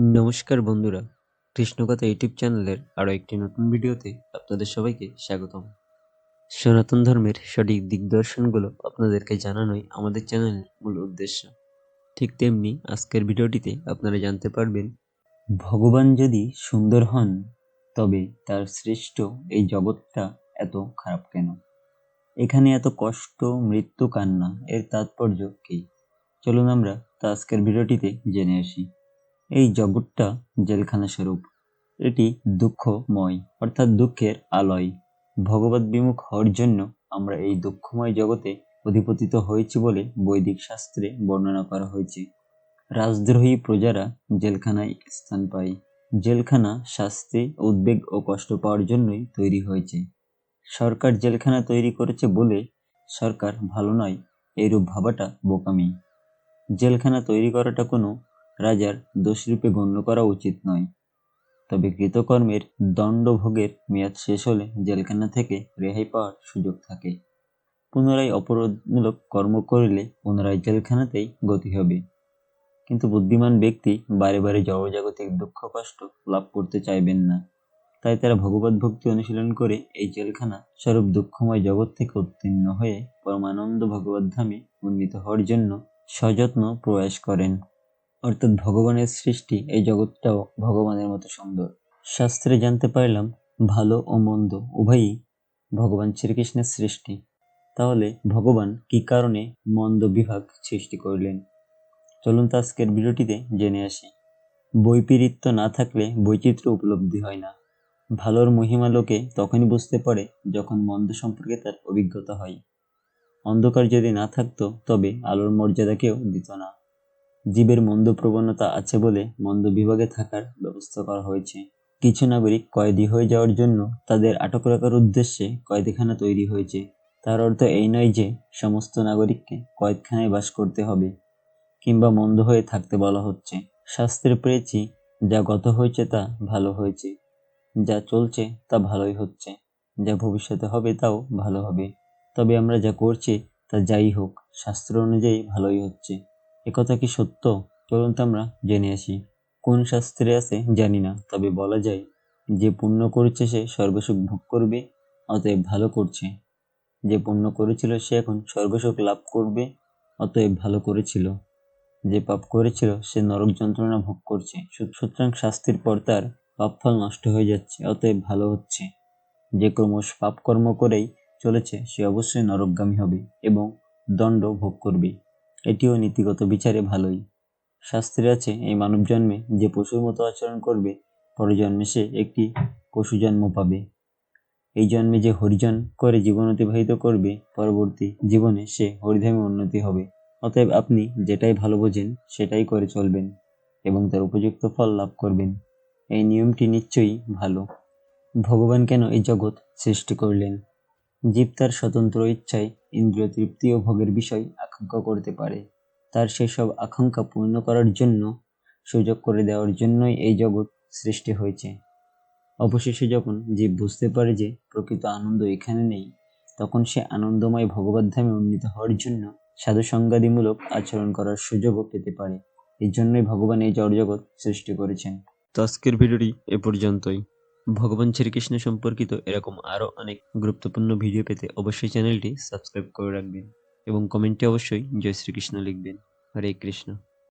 নমস্কার বন্ধুরা, কৃষ্ণকথা ইউটিউব চ্যানেলের আরও একটি নতুন ভিডিওতে আপনাদের সবাইকে স্বাগতম। সনাতন ধর্মের সঠিক দিগদর্শনগুলো আপনাদেরকে জানানোই আমাদের চ্যানেলের মূল উদ্দেশ্য। ঠিক তেমনি আজকের ভিডিওটিতে আপনারা জানতে পারবেন, ভগবান যদি সুন্দর হন, তবে তার সৃষ্ট এই জগৎটা এত খারাপ কেন? এখানে এত কষ্ট, মৃত্যু, কান্না, এর তাৎপর্য কী? চলুন আমরা তা আজকের ভিডিওটিতে জেনে আসি। এই জগৎটা জেলখানা স্বরূপ। এটি দুঃখময়, অর্থাৎ দুঃখের আলয়। ভগবত বিমুখ হওয়ার জন্য আমরা এই দুঃখময় জগতে অধিপতিত হয়েছি বলে বৈদিক শাস্ত্রে বর্ণনা করা হয়েছে। রাজদ্রোহী প্রজারা জেলখানায় স্থান পায়। জেলখানা শাস্তি, উদ্বেগ ও কষ্ট পাওয়ার জন্যই তৈরি হয়েছে। সরকার জেলখানা তৈরি করেছে বলে সরকার ভালো নয় এইরূপ ভাবাটা বোকামি। জেলখানা তৈরি করাটা কোনো রাজার দোষরূপে গণ্য করা উচিত নয়। তবে কৃতকর্মের দণ্ডভোগের মেয়াদ শেষ হলে জেলখানা থেকে রেহাই পাওয়ার সুযোগ থাকে। পুনরায় অপরাধমূলক কর্ম করলে পুনরায় জেলখানাতেই গতি হবে। কিন্তু বুদ্ধিমান ব্যক্তি বারে বারে জগজাগতিক দুঃখ, কষ্ট লাভ করতে চাইবেন না। তাই তারা ভগবত ভক্তি অনুশীলন করে এই জেলখানা স্বরূপ দুঃখময় জগৎ থেকে উত্তীর্ণ হয়ে পরমানন্দ ভগবত ধামে উন্নীত হওয়ার জন্য সযত্ন প্রয়াস করেন। অর্থাৎ ভগবানের সৃষ্টি, এই জগৎটাও ভগবানের মতো সুন্দর। শাস্ত্রে জানতে পারলাম, ভালো ও মন্দ উভয়ই ভগবান শ্রীকৃষ্ণের সৃষ্টি। তাহলে ভগবান কি কারণে মন্দ বিভাগ সৃষ্টি করলেন? চলুন তো আজকের ভিডিওটিতে জেনে আসি। বৈপরীত্য না থাকলে বৈচিত্র্য উপলব্ধি হয় না। ভালোর মহিমা লোকে তখনই বুঝতে পারে যখন মন্দ সম্পর্কে তার অভিজ্ঞতা হয়। অন্ধকার যদি না থাকতো, তবে আলোর মর্যাদা কেউ দিত না। জীবের মন্দ প্রবণতা আছে বলে মন্দ বিভাগে থাকার ব্যবস্থা করা হয়েছে। কিছু নাগরিক কয়েদি হয়ে যাওয়ার জন্য তাদের আটক রাখার উদ্দেশ্যে কয়েদিখানা তৈরি হয়েছে। তার অর্থ এই নয় যে সমস্ত নাগরিককে কয়েদখানায় বাস করতে হবে কিংবা মন্দ হয়ে থাকতে বলা হচ্ছে। শাস্ত্রে পেয়েছি, যা গত হয়েছে তা ভালো হয়েছে, যা চলছে তা ভালোই হচ্ছে, যা ভবিষ্যতে হবে তাও ভালো হবে। তবে আমরা যা করছি তা যাই হোক, শাস্ত্র অনুযায়ী ভালোই হচ্ছে। একথা কি সত্য? চলুন তো আমরা জেনে আসি। কোন শাস্ত্রে আছে জানি না, তবে বলা যায় যে পুণ্য করেছে সে স্বর্গসুখ ভোগ করবে, অতএব ভালো করছে। যে পুণ্য করেছিল সে এখন স্বর্গসুখ লাভ করবে, অতএব ভালো করেছিল। যে পাপ করেছিল সে নরক যন্ত্রণা ভোগ করছে। সুতরাং শাস্তির পর তার পাপ ফল নষ্ট হয়ে যাচ্ছে, অতএব ভালো হচ্ছে। যে ক্রমশ পাপ কর্ম করেই চলেছে, সে অবশ্যই নরকগামী হবে এবং দণ্ড ভোগ করবে। এটিও নীতিগত বিচারে ভালোই। শাস্ত্রে আছে, এই মানব জন্মে যে পশুর মতো আচরণ করবে পরজন্মে সে একটি পশু জন্ম পাবে। এই জন্মে যে হরিজন করে জীবন অতিবাহিত করবে, পরবর্তী জীবনে সে হরিধামে উন্নতি হবে। অতএব আপনি যেটাই ভালো বোঝেন, সেটাই করে চলবেন এবং তার উপযুক্ত ফল লাভ করবেন। এই নিয়মটি নিশ্চয়ই ভালো। ভগবান কেন এই জগৎ সৃষ্টি করলেন? জীব তার স্বতন্ত্র ইচ্ছায় ইন্দ্রিয় তৃপ্তি ও ভোগের বিষয় আকাঙ্ক্ষা করতে পারে। তার সেসব আকাঙ্ক্ষা পূর্ণ করার জন্য, সুযোগ করে দেওয়ার জন্যই এই জগৎ সৃষ্টি হয়েছে। অবশেষে যখন জীব বুঝতে পারে যে প্রকৃত আনন্দ এখানে নেই, তখন সে আনন্দময় ভগবত ধামে উন্নীত হওয়ার জন্য সাধু সংজ্ঞাদিমূলক আচরণ করার সুযোগও পেতে পারে। এই জন্যই ভগবান এই জড়জগৎ সৃষ্টি করেছেন। তো আজকের ভিডিওটি এ পর্যন্তই। ভগবান শ্রীকৃষ্ণ সম্পর্কিত এরকম আরও অনেক গুরুত্বপূর্ণ ভিডিও পেতে অবশ্যই চ্যানেলটি সাবস্ক্রাইব করে রাখবেন এবং কমেন্টে অবশ্যই জয় শ্রীকৃষ্ণ লিখবেন। হরে কৃষ্ণ।